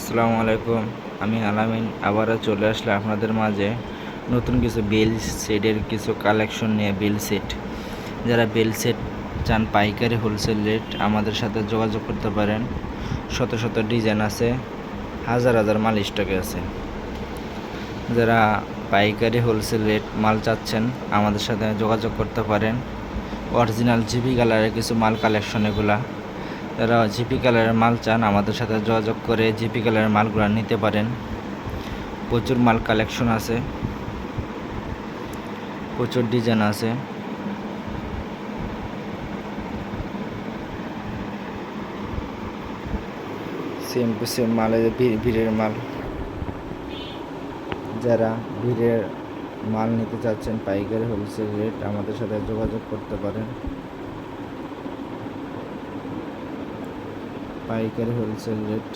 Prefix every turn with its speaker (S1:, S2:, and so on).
S1: আসসালামু আলাইকুম। আমি আলামিন, আবারও চলে আসলে আপনাদের মাঝে নতুন কিছু বেল সেটের কিছু কালেকশন নিয়ে, বেল সেট যারা বেল সেট চান, পাইকারি হোলসেল রেট আমাদের সাথে যোগাযোগ করতে পারেন। শত শত ডিজাইন আছে, হাজার হাজার মাল স্টকে আছে। যারা পাইকারি হোলসেল রেট মাল চাচ্ছেন, আমাদের সাথে যোগাযোগ করতে পারেন। অরিজিনাল জিবি কালারের কিছু মাল কালেকশন এগুলা। যারা জিপি কালারের মাল চান, আমাদের সাথে যোগাযোগ করে জিপি কালারের মালগুলো নিতে পারেন। প্রচুর মাল কালেকশন আছে। প্রচুর ডিজাইন আছে। সেম টু সেম মাল ভিড়ের মাল। যারা ভিড়ের মাল নিতে চাচ্ছেন, পাইকারি হোলসেল রেট আমাদের সাথে যোগাযোগ করতে পারেন। পাইকারি হোলসেল রেট